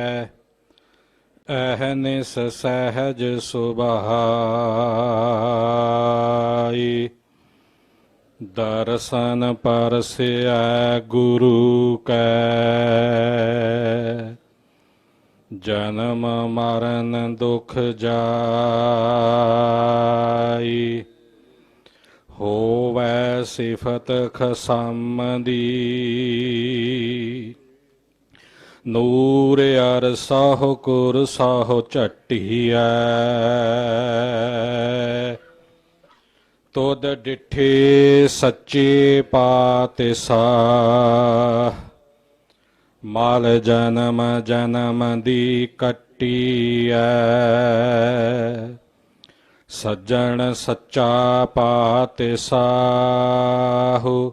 ਪਾਈਐ ਅਹਨਿਸ ਸਹਿਜ ਸੁਭਾਈ। ਦਰਸ਼ਨ ਪਰਸਿਆ ਗੁਰੂ ਕੈ। ਜਨਮ ਮਰਨ ਦੁਖ ਜਾਈ। ਹੋਵੈ ਸਿਫਤ ਖਸਮ ਦੀ ਨੂਰ ਅਰ ਸਾਹੁ ਕੁਰ ਸਾਹੁ ਝਟੀਐ। ਤੁਧ ਡਿਠੇ ਸੱਚੇ ਪਾਤਿ ਸਾ ਮਾਲ ਜਨਮ ਜਨਮ ਦੀ ਕੱਟੀਐ। ਸੱਜਣ ਸੱਚਾ ਪਾਤਿ ਸਾਹੂ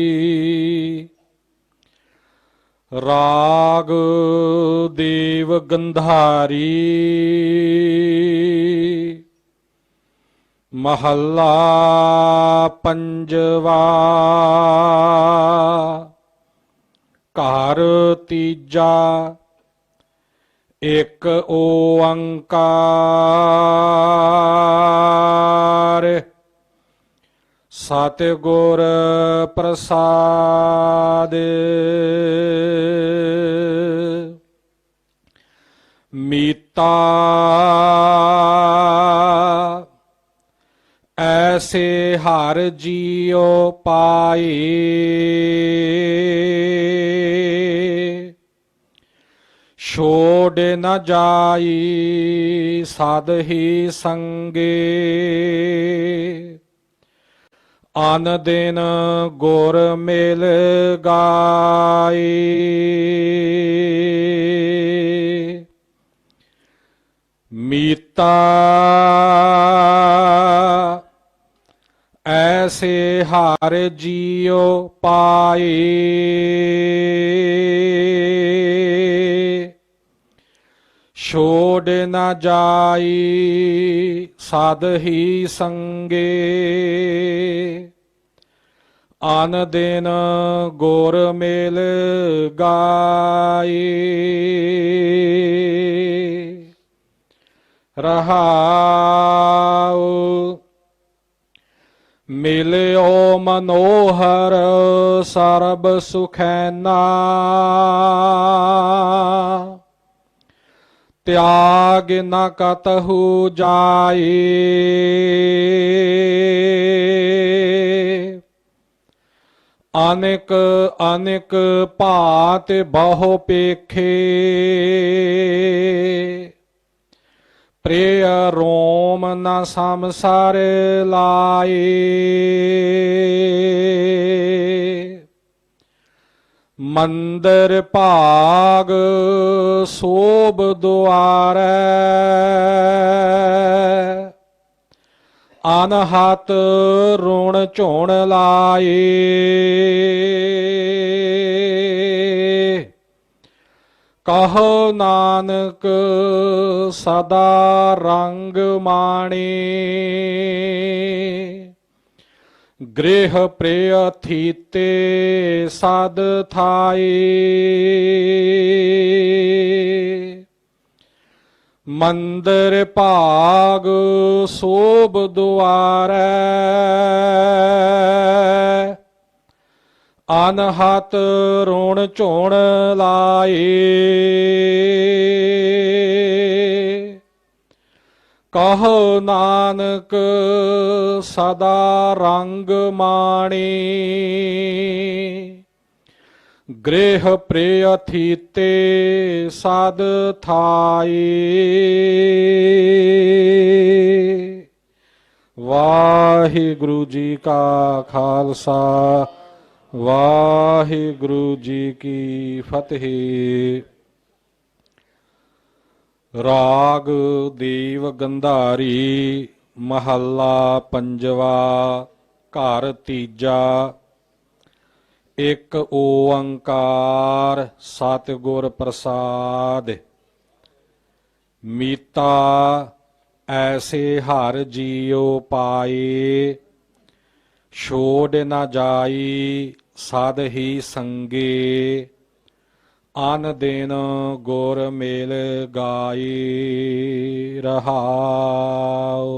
ਰਾਗ ਦੇਵ ਗੰਧਾਰੀ। ਮਹੱਲਾ ਪੰਜਵਾ। ਘਰ ਤੀਜਾ। ਇੱਕ ਓੰਕਾਰ। ਸਤਿਗੁਰ ਪ੍ਰਸਾਦ। ਮੀਤਾ ਐਸੇ ਹਰ ਜੀਉ ਪਾਈ। ਛੋੜ ਨ ਜਾਈ ਸਦ ਹੀ ਸੰਗੇ। ਅਨ ਦਿਨ ਗੁਰ ਮੇਲ ਗਾਈ। ਮੀਤਾ ਐਸੇ ਹਰ ਜੀਉ ਪਾਏ ਛੋੜ ਨਾ ਜਾਈ, ਸਦ ਹੀ ਸੰਗੇ। ਆਨ ਦਿਨ ਗੁਰ ਮੇਲ ਗਾਏ ਰਹਾਉ, ਮਿਲਿਓ ਮਨੋਹਰ ਸਰਬ ਸੁਖੈਨਾ ਤਿਆਗ ਨਾ ਕਤਹੁ ਜਾਏ। ਅਨੇਕ ਅਨੇਕ ਭਾਤ ਬਹੁ ਪੇਖੇ। ਪ੍ਰਿਯ ਰੋਮ ਨ ਸੰਸਾਰ ਲਾਏ। ਮੰਦਰ ਭਾਗ ਸੋਭ ਦੁਆਰੈ। ਅਨਹਤ ਰੁਣ ਝੋਣ ਲਾਏ। ਕਹੋ ਨਾਨਕ ਸਦਾ ਰੰਗ ਮਾਣੇ। ਗ੍ਰਹਿ ਪ੍ਰਿਯ ਥੀਤੇ ਸਾਧ ਥਾਈ ਮੰਦਰ ਭਾਗ ਸੋਭ ਦੁਆਰੈ। ਅਨਹਤ ਰੋਣ ਝੋਣ ਲਾਏ। ਕਹੋ ਨਾਨਕ ਸਦਾ ਰੰਗ ਮਾਣੇ। ਗ੍ਰਹਿ ਪ੍ਰਿਯਥੀਤੇ ਸਦ ਥਾਈ। ਵਾਹਿਗੁਰੂ ਜੀ ਕਾ ਖਾਲਸਾ, ਵਾਹਿਗੁਰੂ ਜੀ ਕੀ ਫਤਿਹ। ਰਾਗ ਦੇਵ ਗੰਧਾਰੀ ਮਹੱਲਾ ਪੰਜਵਾ, ਘਰ ਤੀਜਾ। ਇੱਕ ਓੰਕਾਰ ਸਤਿਗੁਰ ਪ੍ਰਸਾਦ। ਮੀਤਾ, ਐਸੇ ਹਰ ਜੀਉ ਪਾਏ। ਛੋੜ ਨਾ ਜਾਈ ਸਦ ਹੀ ਸੰਗੇ। ਅਨ ਦੇਨ ਗੋਰ ਮੇਲ ਗਾਈ ਰਹਾਉ।